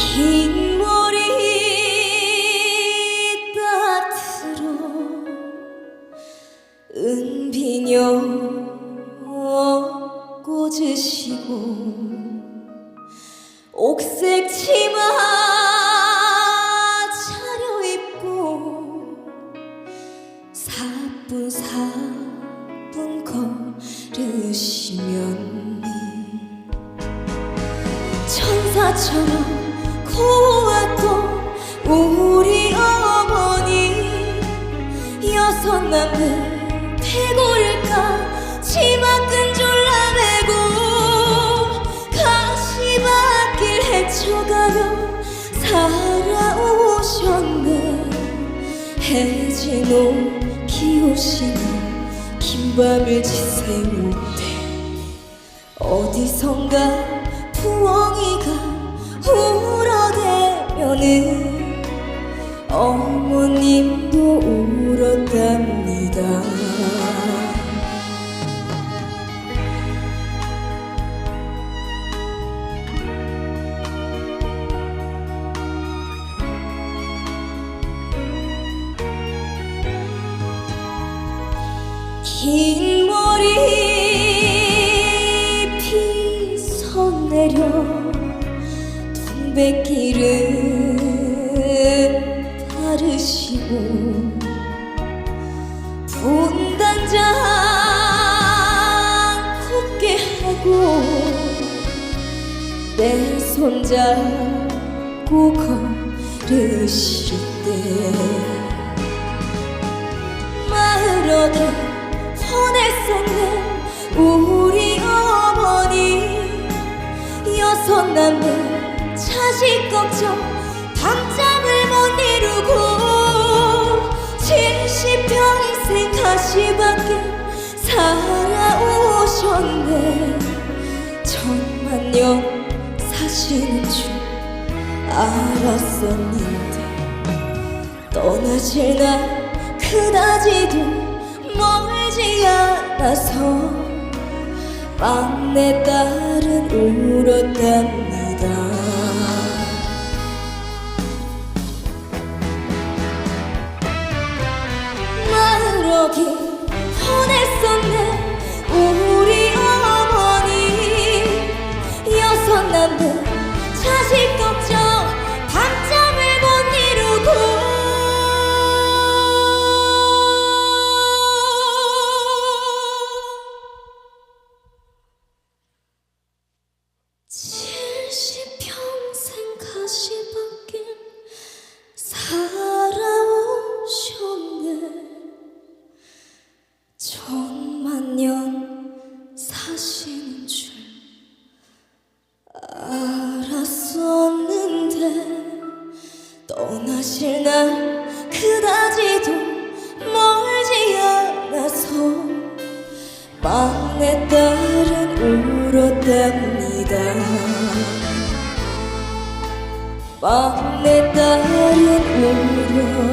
긴 머리 따트로 은비녀 꽂으시고 옥색 치마 차려입고 사뿐사뿐 걸으시면 천사처럼 여섯 남매 패고를까? 치마 끈 졸라매고 가시밭길 헤쳐가며 살아오셨네. 해진 옷 기오시며 긴 밤을 지새울 때 어디선가 부엉이가 울어대면은 긴 머리 피서 내려 동백길을 바르시고 분단장 굳게 하고 내 손잡고 걸으실 때 훤했었네 우리 어머니. 여섯 남매 자식 걱정 밤잠을 못 이루고 칠십평생 가시밖에 살아오셨네. 천만 년 사시는 줄 알았었는데 떠나질 날 그다지도 멀 지 않아서 막내 딸은 울었답니다. 마을어기 떠나실 날 그다지도 멀지 않아서 막내 딸은 울었답니다. 막내 딸은 울었답니다